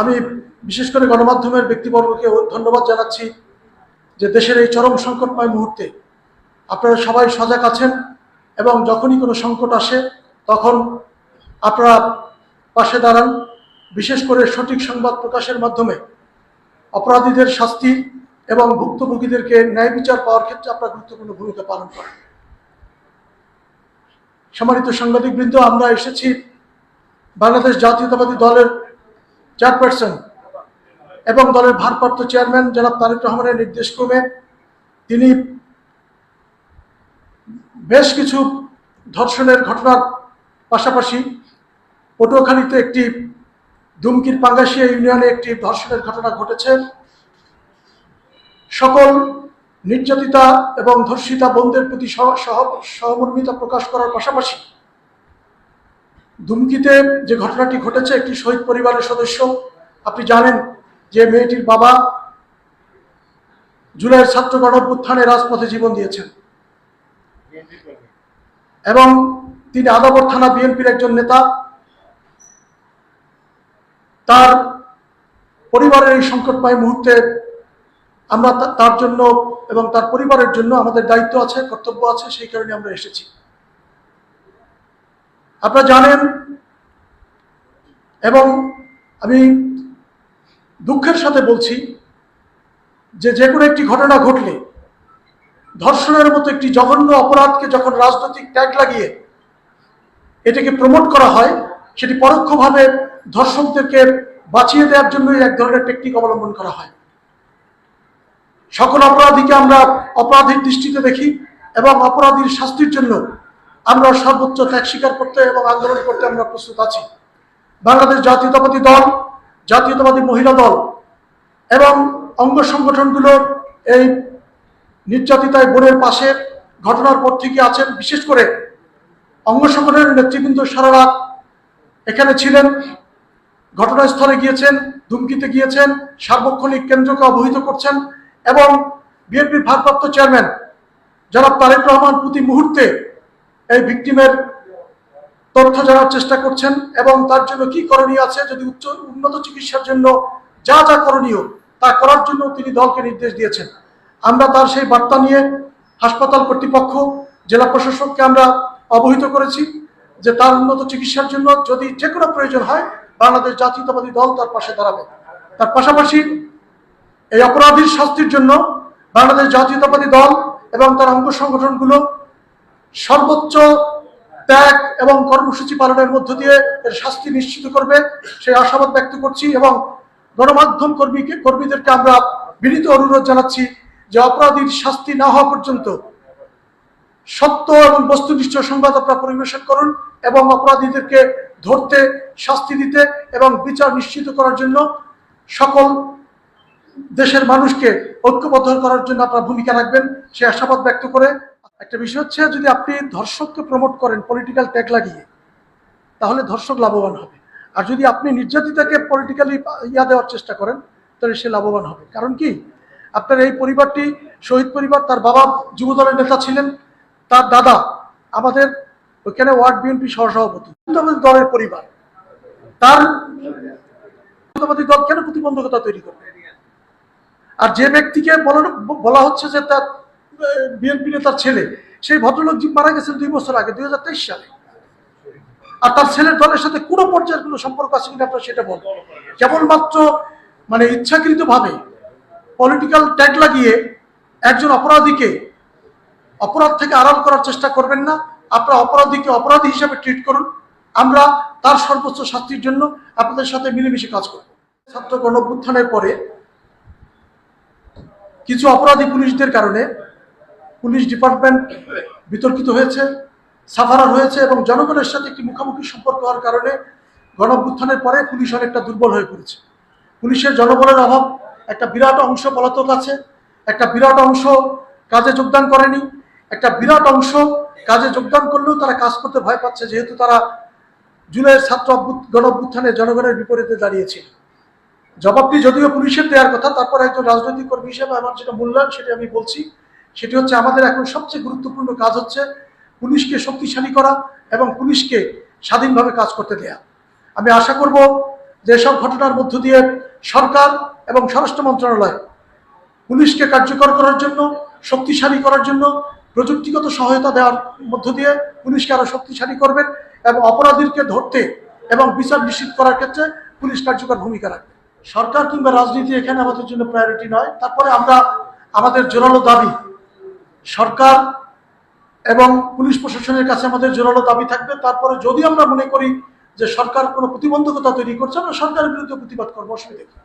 আমি বিশেষ করে গণমাধ্যমের ব্যক্তিবর্গকে ধন্যবাদ জানাচ্ছি যে দেশের এই চরম সংকটময় মুহূর্তে আপনারা সবাই সজাগ আছেন এবং যখনই কোনো সংকট আসে, তখন আপনারা পাশে দাঁড়ান। বিশেষ করে সঠিক সংবাদ প্রকাশের মাধ্যমে অপরাধীদের শাস্তি এবং ভুক্তভোগীদেরকে ন্যায় বিচার পাওয়ার ক্ষেত্রে আপনারা গুরুত্বপূর্ণ ভূমিকা পালন করেন সম্মানিত সাংবাদিকবৃন্দ, আমরা এসেছি বাংলাদেশ জাতীয়তাবাদী দলের চেয়ারপারসন এবং দলের ভারপ্রাপ্ত চেয়ারম্যান জনাব তারেক রহমানের নির্দেশক্রমে তিনি বেশ কিছু ধর্ষণের ঘটনার পাশাপাশি পটুয়াখালীতে একটি দুমকির পাঙ্গাশিয়া ইউনিয়নে একটি ধর্ষণের ঘটনা ঘটেছে। সকল নির্যাতিতা এবং ধর্ষিতা বন্ধের প্রতি সহ- সহ- সহমর্মিতা প্রকাশ করার পাশাপাশি দুমকিতে যে ঘটনাটি ঘটেছে, একটি শহীদ পরিবারের সদস্য, আপনি জানেন যে মেয়েটির বাবা জুলাইয়ের ছাত্র গণঅভ্যুত্থানে রাজপথে জীবন দিয়েছেন। এবং তিনি আদাবর থানা বিএনপির একজন নেতা। তার পরিবারের এই সংকটময় মুহূর্তে আমরা তার জন্য এবং তার পরিবারের জন্য আমাদের দায়িত্ব আছে, কর্তব্য আছে, সেই কারণে আমরা এসেছি। আপনারা জানেন এবং আমি দুঃখের সাথে বলছি যে যে কোনো একটি ঘটনা ঘটলে ধর্ষণের মতো একটি জঘন্য অপরাধকে যখন রাজনৈতিক ট্যাগ লাগিয়ে এটাকে প্রমোট করা হয়, সেটি পরোক্ষভাবে ধর্ষকদেরকে বাঁচিয়ে দেওয়ার জন্যই এক ধরনের টেকনিক অবলম্বন করা হয়। সকল অপরাধীকে আমরা অপরাধীর দৃষ্টিতে দেখি এবং অপরাধীর শাস্তির জন্য আমরা সর্বোচ্চ ত্যাগ স্বীকার করতে এবং আন্দোলন করতে আমরা প্রস্তুত আছি। বাংলাদেশ জাতীয়তাবাদী দল, জাতীয়তাবাদী মহিলা দল এবং অঙ্গ সংগঠনগুলো এই নির্যাতিতায় বোনের পাশে ঘটনার পর থেকে আছেন। বিশেষ করে অঙ্গ সংগঠনের নেতৃবৃন্দ সারা রাত এখানে ছিলেন। ঘটনাস্থলে গিয়েছেন, ধুমকিতে গিয়েছেন, সার্বক্ষণিক কেন্দ্রকে অবহিত করছেন এবং বিএনপির ভারপ্রাপ্ত চেয়ারম্যান জনাব তারেক রহমান প্রতি মুহূর্তে এই ভিকটিমের তথ্য জানার চেষ্টা করছেন এবং তার জন্য কি করণীয় আছে, যদি উচ্চ উন্নত চিকিৎসার জন্য যা যা করণীয় তা করার জন্য তিনি দলকে নির্দেশ দিয়েছেন। আমরা তার সেই বার্তা নিয়ে হাসপাতাল কর্তৃপক্ষ, জেলা প্রশাসককে আমরা অবহিত করেছি যে তার উন্নত চিকিৎসার জন্য যদি যে কোনো প্রয়োজন হয় বাংলাদেশ জাতীয়তাবাদী দল তার পাশে দাঁড়াবে। তার পাশাপাশি এই অপরাধীর শাস্তির জন্য বাংলাদেশ জাতীয়তাবাদী দল এবং তার অঙ্গ সংগঠনগুলো সর্বোচ্চ ত্যাগ এবং কর্মসূচি পালনের মধ্য দিয়ে এর শাস্তি নিশ্চিত করবে, সেই আশাবাদ ব্যক্ত করছি এবং গণমাধ্যম কর্মীকে, কর্মীদেরকে আমরা বিনীত অনুরোধ জানাচ্ছি যে অপরাধীর শাস্তি না হওয়া পর্যন্ত সত্য এবং বস্তুনিষ্ঠ সংবাদ আপনারা পরিবেশন করুন এবং অপরাধীদেরকে ধরতে, শাস্তি দিতে এবং বিচার নিশ্চিত করার জন্য সকল দেশের মানুষকে ঐক্যবদ্ধ করার জন্য আপনারা ভূমিকা রাখবেন। সে আশাবাদ ব্যক্ত করে একটা বিষয় হচ্ছে, যদি আপনি ধর্ষককে প্রমোট করেন পলিটিক্যাল ট্যাগ লাগিয়ে, তাহলে ধর্ষক লাভবান হবে। আর যদি আপনি নির্যাতিতাকে পলিটিক্যালি ইয়া দেওয়ার চেষ্টা করেন, তাহলে সে লাভবান হবে। কারণ কি? আপনার এই পরিবারটি, শহীদ পরিবার, তার বাবা যুবদলের নেতা ছিলেন, তার দাদা আমাদের ওইখানে ওয়ার্ড বিএনপি সহসভাপতি দলের পরিবার। তার দল কেন প্রতিবন্ধকতা তৈরি করবে? আর যে ব্যক্তিকে বলা হচ্ছে যে তার বিএনপি নেতার ছেলে, সেই ভদ্রলোক জি মারা গেছেন দুই বছর আগে, দুই হাজার তেইশ সালে। আর তার ছেলের দলের সাথে কোনো পর্যায়ের কোনো সম্পর্ক আছে কিনা আপনার সেটা বল কেবলমাত্র মানে ইচ্ছাকৃতভাবে পলিটিক্যাল ট্যাগ লাগিয়ে একজন অপরাধীকে অপরাধ থেকে আড়াল করার চেষ্টা করবেন না আপনারা অপরাধীকে অপরাধী হিসাবে ট্রিট করুন। আমরা তার সর্বোচ্চ শাস্তির জন্য আপনাদের সাথে মিলেমিশে কাজ করব। ছাত্র গণভ্যুত্থানের পরে কিছু অপরাধী পুলিশদের কারণে পুলিশ ডিপার্টমেন্ট বিতর্কিত হয়েছে, সাফারার হয়েছে এবং জনগণের সাথে একটি মুখোমুখি সম্পর্ক হওয়ার কারণে গণভ্যুত্থানের পরে পুলিশ অনেকটা দুর্বল হয়ে পড়েছে। পুলিশের জনবলের অভাব, একটা বিরাট অংশ পলাতক আছে, একটা বিরাট অংশ কাজে যোগদান করেনি, একটা বিরাট অংশ কাজে যোগদান করলেও তারা কাজ করতে ভয় পাচ্ছে, যেহেতু তারা জুলাইয়ের ছাত্র গণ অভ্যুত্থানে জনগণের বিপরীতে দাঁড়িয়েছিল জবাবটি যদিও পুলিশের দেওয়ার কথা, তারপর একজন রাজনৈতিক কর্মী হিসেবে আমার যেটা মূল্যায়ন সেটা আমি বলছি, সেটি হচ্ছে আমাদের এখন সবচেয়ে গুরুত্বপূর্ণ কাজ হচ্ছে পুলিশকে শক্তিশালী করা এবং পুলিশকে স্বাধীনভাবে কাজ করতে দেয়া। আমি আশা করব যে এসব ঘটনার মধ্য দিয়ে সরকার এবং স্বরাষ্ট্র মন্ত্রণালয় পুলিশকে কার্যকর করার জন্য, শক্তিশালী করার জন্য প্রযুক্তিগত সহায়তা দেওয়ার মধ্য দিয়ে পুলিশকে আরও শক্তিশালী করবেন এবং অপরাধীকে ধরতে এবং বিচার নিশ্চিত করার ক্ষেত্রে পুলিশ কার্যকর ভূমিকা রাখবে। সরকার কিংবা রাজনীতি এখানে আমাদের জন্য প্রায়োরিটি নয়। তারপরে আমরা আমাদের জোরালো দাবি, সরকার এবং পুলিশ প্রশাসনের কাছে আমাদের জোরালো দাবি থাকবে। তারপরে যদি আমরা মনে করি যে সরকার কোনো প্রতিবন্ধকতা তৈরি করছে, আমরা সরকারের বিরুদ্ধে প্রতিবাদ করব, অসুবিধা?